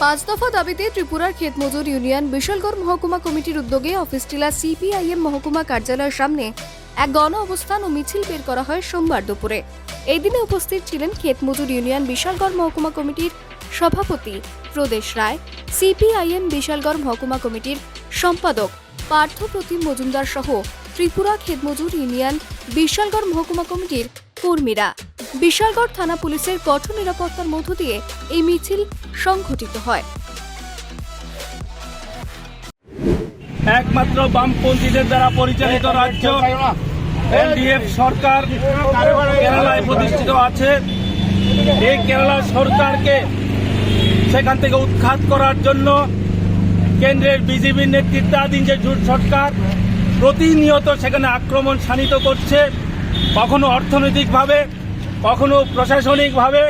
পাঁচ দফা দাবিতে ত্রিপুরার ক্ষেতমজুর ইউনিয়ন বিশালগড় মহকুমা কমিটির উদ্যোগে অফিস টিলা সিপিআইএম মহকুমা কার্যালয়ের সামনে এক গণ অবস্থান ও মিছিল বের করা হয় সোমবার দুপুরে। এই দিনে উপস্থিত ছিলেন ক্ষেতমজুর ইউনিয়ন বিশালগড় মহকুমা কমিটির সভাপতি প্রদেশ রায়, সিপিআইএম বিশালগড় মহকুমা কমিটির সম্পাদক পার্থ প্রতিম মজুমদার সহ ত্রিপুরা খেতমজুর ইউনিয়ন বিশালগড় মহকুমা কমিটির কর্মীরা। বিশালগড় থানা পুলিশের কঠোর নিরাপত্তার মধ্য দিয়ে এই মিছিল সংঘটিত হয়। একমাত্র বামপন্থীদের দ্বারা পরিচালিত রাজ্য এনডিএফ সরকার কেরালায় প্রতিষ্ঠিত আছে। এই কেরালা সরকারকে সেখান থেকে উৎখাত করার জন্য কেন্দ্রের বিজেপির নেতৃত্বাধীন যে জোট সরকার, প্রতিনিয়ত সেখানে আক্রমণ শানিত করছে। কখনো অর্থনৈতিকভাবে কখনো প্রশাসনিকভাবে,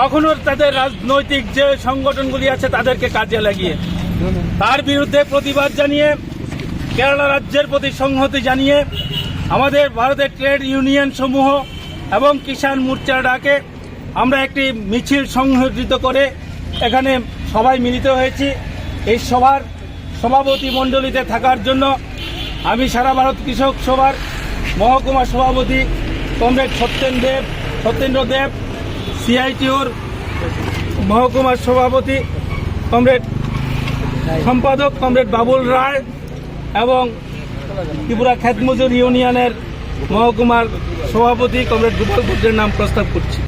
কখনো তাদের রাজনৈতিক যে সংগঠনগুলি আছে তাদেরকে কাজে লাগিয়ে। তার বিরুদ্ধে প্রতিবাদ জানিয়ে, কেরালা রাজ্যের প্রতি সংহতি জানিয়ে, আমাদের ভারতের ট্রেড ইউনিয়ন সমূহ এবং কিষাণ মোর্চার ডাকে আমরা একটি মিছিল সংগঠিত করে এখানে সবাই মিলিত হয়েছি। এই সভার সভাপতি মণ্ডলীতে থাকার জন্য আমি সারা ভারত কৃষক সভার মহকুমা সভাপতি কমরেড সত্যেন দেব সত্যেন্দ্র দেব সিআইটিউর মহকুমার সভাপতি, কমরেড সম্পাদক কমরেড বাবুল রায় এবং ত্রিপুরা খেতমজুর ইউনিয়নের মহকুমার সভাপতি কমরেড গোপাল ভদ্রের নাম প্রস্তাব করছি।